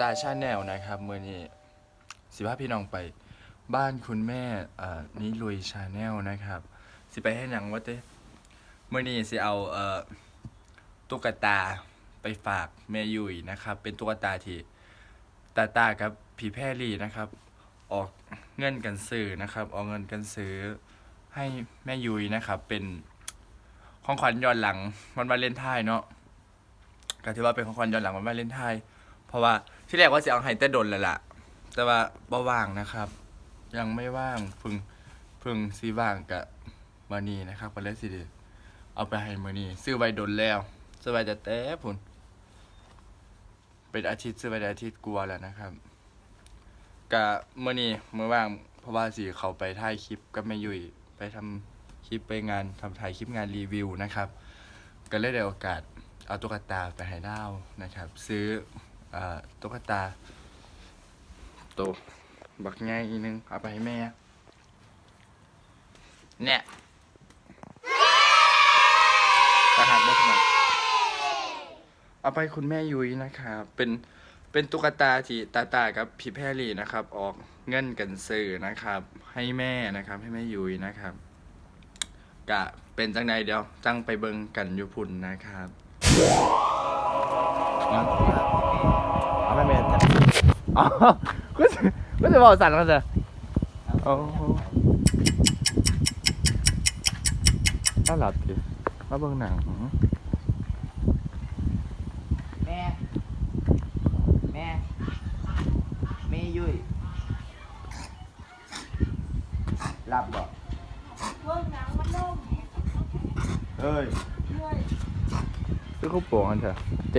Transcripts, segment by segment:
ตาชาแนลนะครับเมื่อนี้สิพาพี่น้องไปบ้านคุณแม่อ่านิลุยชาแนลนะครับ สิไปให้หนังวะเต้เมื่อนี้สิเอาเอ่อตุ๊กตาไปฝากแม่ยุยนะครับ เป็นตุ๊กตาที่ตาตากับผีแพรี่นะครับ ออกเงินกันซื้อนะครับ ออกเงินกันซื้อให้แม่ยุยนะครับ เป็นของขวัญย้อนหลังวันวาเลนไทน์เนาะก็ถือว่าเป็นของขวัญย้อนหลังวันวาเลนไทน์ เพราะว่าที่แรกว่าสิเอาให้แต่ดนแล้วล่ะ แต่ว่าบ่ว่างนะครับ ยังไม่ว่างพึ่งพึ่งสีว่างกับมานีนะครับก็เลยสิได้เอาไปให้มานีซื้อไว้ดนแล้วซื้อไว้จะแต่พุ่นเป็นอาทิตย์ซื้อไว้อาทิตย์กลัวแล้วนะครับกะเมื่อนี้เมื่อว่างเพราะว่าสิเขาไปถ่ายคลิปกับแม่ยุ่ยไปทำคลิปไปงานทำถ่ายคลิปงานรีวิวนะครับ ก็เลยได้โอกาสเอาตุ๊กตาไปให้ดาวนะครับ ซื้อ อ่าตุ๊กตาตัวบักง่ายอีนึงเอาไปให้แม่ เนี่ยตาหักบ่องเอาไปคุณแม่ยุ้ยนะครับ เป็น เป็นตุ๊กตาที่ตาตากับพี่แพรรี่นะครับ ออกเงินกันซื้อนะครับ ให้แม่นะครับ ให้แม่ยุ้ยนะครับ กะเป็นจังใดเดียวจังไปเบิงกันอยู่พุ่นนะครับ อ๋อก็จะก็จะบอกสั่นกันเถอะโอ้โหถ้าหลับดิมาเบิ่งหนังแม่ แม่แม่ยุ้ยรับบ่เบิ่งหนังมันนุ่มเอ้ยด้วยคือเขาโป่งกันเถอะเจ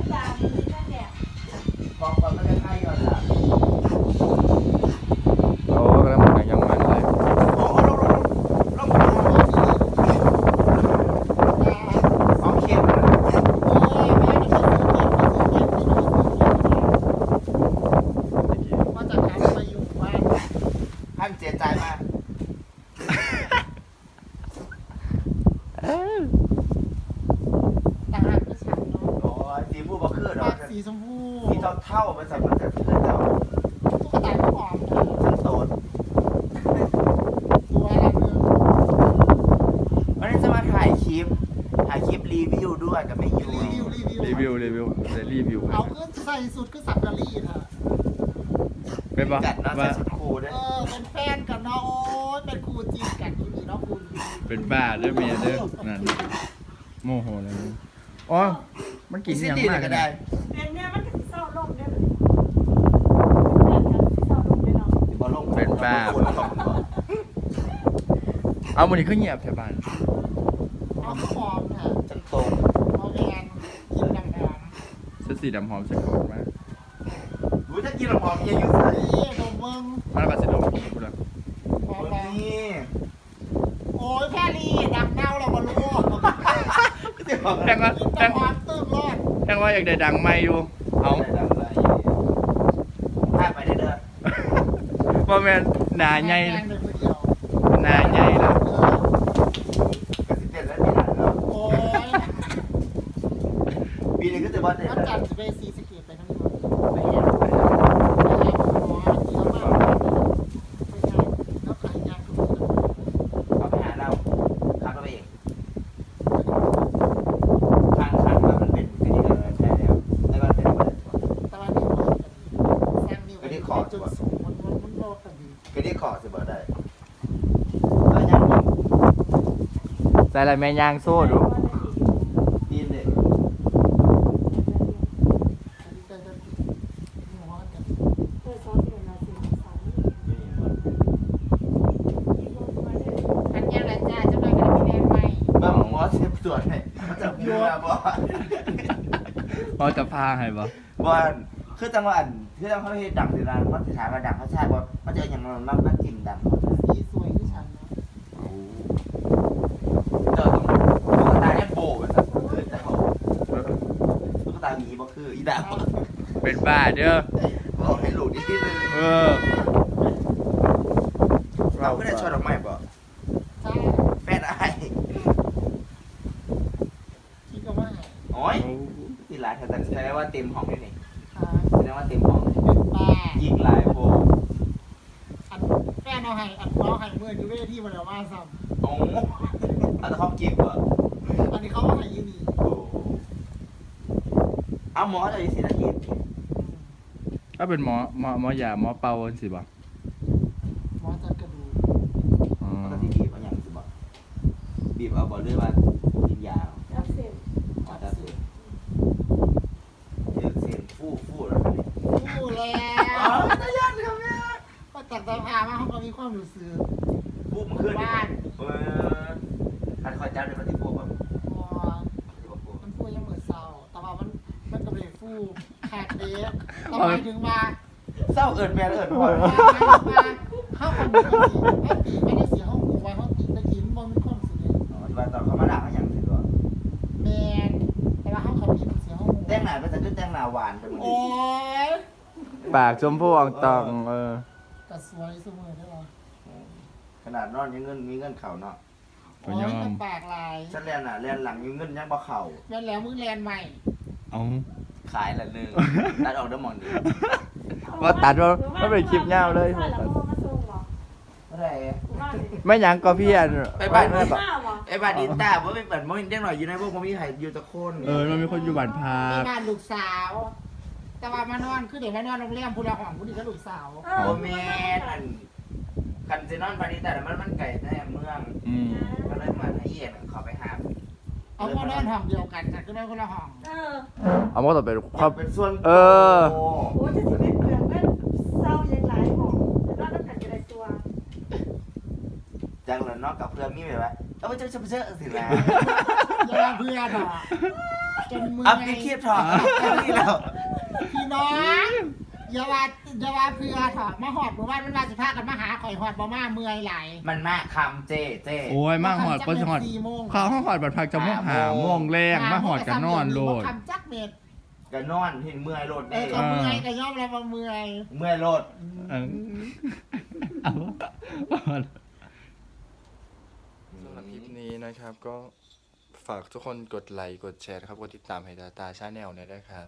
สีชมพูสีเท่าเท่าๆมันสามารถจะคือเจ้าตุ๊กตาหอมนะฉันโตดตัวละนึงวันนี้จะมาถ่ายคลิป ถ่ายคลิปรีวิวด้วยกับแม่ยุ้รียวิวรีวิวรีวิวรีวิวเลยรีวิวเอาขึ้นใส่สุดก็สักกะลี่ค่ะเป็นปะกัดเนาะว่าใส่ชุดครูด้วยเออเป็นแฟนกันเนาะโอ้ยเป็นครูจีนกันที่นี่เนาะคุณเป็นบ้าเด้อเมียเด้อนั่นโมโหเลยอ๋อมันกินสิยังดีมาเลยกก็นะได้ บ้าบ่ลงบ่เอามันนี่เขาเงียบแถวบ้านเอาหอมค่ะฉันโตดเอาแรงกินดังเสื้อสีดำหอมใส่ก่อนมารู้จะกินหอมเยอะอยู่ใส่ๆนี่ดมมึงมันก็จะดมกินกูเลยหอมคนแรงนี้โอ้ยแพรรี่ดังเน่าเราบรู้ก็จะบอกแพงว่ากินแพแต่งหอมตื้มรอดแพงว่าอยากได้ดังไม่อยู่ เอาถ้าไปได้เด้อ ว่าแม่นหนาใหญ่แรงเลยคนเดียวหนาใหญ่แล้วเออกระสิเจ็ดแล้วปีหน้าแล้วโอ้ยปีนี้ก็จะว่าเด็ดวันแล้วจันทร์จะไปซีสเกตไปทั้งหมดไปเห็นไปแล้วขายงานทุกคนเอาไปหาเราขับราไปเองทางทางมันเป็นอันนี้ก็ใช่แล้วแล้วก็เป็นอะไรตะวันนี้ว่าสร้างนิ้วไปจนสูงมันมันมันโล กกันดีก็ได้ขอสิบ่ได้แล้วยังอีกใส่อะไรแม่ยางโซ่ดูปีนเด็กอันนี้ก็จะหัวกันอันยังไรจ้าเจ้าหน่อยกันไม่แรงไหมบ้าหมอเสียบตรวจให้มันจะมีเวลาบ่ พอจะพาให้ปะว่า คือจังหวะอันคือจังเขาเฮ็ดดังสิร้านมันสิถามว่าดังเขาใช่บ่มันจะอย่างนั้นมันมันจิ้มดังสีสวยที่ฉันนะเจ้าต้องตุ๊กตาเนี่ยโบกันนะคือเจ้าตุ๊กตาหมีบ่คืออีดาวเป็นบ้าเด้อบอกให้หลุดนิดนึงเออเราก็ได้ช่อดอกไม้บ่ใช่แฟนอ้ายที่แสดงว่าเต็มห้องนี่นี่อ่า แสดงว่าเต็มห้อง เป็นบ้า ยิงลายโพ อันแฟนเอา ให้อันเอาให้เมื่ออยู่เวทีมาแล้วมาซ้โอ้เอาแต่ห้องเก็บเหรอำอันนี้เขาเอาให้ยี่นี่โอ้เอาหมอจะอยู่ศรีสะเกษก็เป็นหมอหมอหมอยาหมอเป่าสิบ่หมอจัดกระดูกอ๋อปกติบีบเอาอย่างสิบอกบีบเอาบอกเลยว่ากินยา รับเสร็จ อ๋อแต่เสียเจอเสียงฟู่ฟู่แล้วคันนี้ พูดแล้ อ๋อ ว ตายันครับแม่ ก็ตัดตาพามาเขาก็มี ความรู้สึกฟู่มันขึ้นบ้านเออคันคอยจับเลยมันที่ฟู่แบบพอที่บอกฟู่มันพูดยังเหมือนเศร้าแต่ว่ามันมันก็เป็นฟูขาดเดฟแต่หมายถึงว่าเศร้าเอิญแม่เอิญพ่อว่าว่าเข้าคนเดียวสิไม่ตีไม่ได้เสียห้องหูว่าห้องตีตะกี้มันบ่มีความสุขเลยอ๋อที่ว่าตอนเขามาด่าเขาอย่างสิตัวแมนแต่ว่าห้องเขาตีมันเสียห้องหูแต่งหน้าเป็นแต่ก็แต่งหน้าหวานไปหมดเลโอ้ยยปากชมพู่อองตองเออ แต่สวยเสมอได้หรอขนาดนอนยังเงินมีเงินเข่าเนาะโอ้ยแต่ปากลายฉันเรียนอะเรียนหลังมีเงินยังบ่เข่าแม่นแล้วมึงแลนใหม่เอาขายละหนึงตัดออกเด้อหมองนี้ว่าตัดว่าว่าเป็นคลิปยาวเลยว่าแล้วพ่อมาส่งบอกเมื่อไหร่ว่าเลยไม่หยังก็พี่อันไปบ้านไม่แบบข้าวบอกไอ้บ้านอินต้าว่าเป็นเปิดมอนิเด้งหน่อยอยู่ในพวกผมมีใครอยู่ตะโคนเออมันมีคนอยู่บ้านพาไปบ้านลูกสาว แต่ว่ามานอนคือเดี๋ยวมานอนโรงแรมพูละห้องพูนี่ก็ลูกสาวโอแมนอันคันเซนอนพานิแต่มันมันไก่ในเมือง อืมก็เลยมาให้เย็นเขาไปหาเอามานอนห้องเดียวกันแต่ก็นอนคนละห้องเออเอามาต่อเป็นครอบเป็นส่วนเออโโอ้จะสิเป็นเปลือกเป็นเศร้ายังหลายของแต่ว่าต้องการจะได้ตัวจังเลยเนอกกับเพื่อนมีแบบว่าเอาไปเจอเจอเจอสินะอย่าเพื่อนหรอจนมืออัพไปเครียดถอดแค่นี้แล้ว พี่น้องอย่าว่าอย่าว่าเพื่อเถอะมาหอดหมู่บ้านมันมาสิพากันมาหาข่อยหอดบ่มาเมื่อยไหลมันมาคำเจเจ โอ้ยมาหอดก็จะหอดสี่โมงเขาห้องหอดบัดพักจะมองหาม่วงแรงมาหอดกันนอนโลดคำจักเม็ดก็นอนเห็นเมื่อยโลดเอเด้ อก็เมื่อยก็ยอมรับว่าเมื่อยเมื่อยโลดเออเอาสำหรับคลิปนี้นะครับก็ฝากทุกคนกดไลค์กดแชร์นะครับกดติดตามให้ตาตาชาแนลเนี่ยด้วยครับ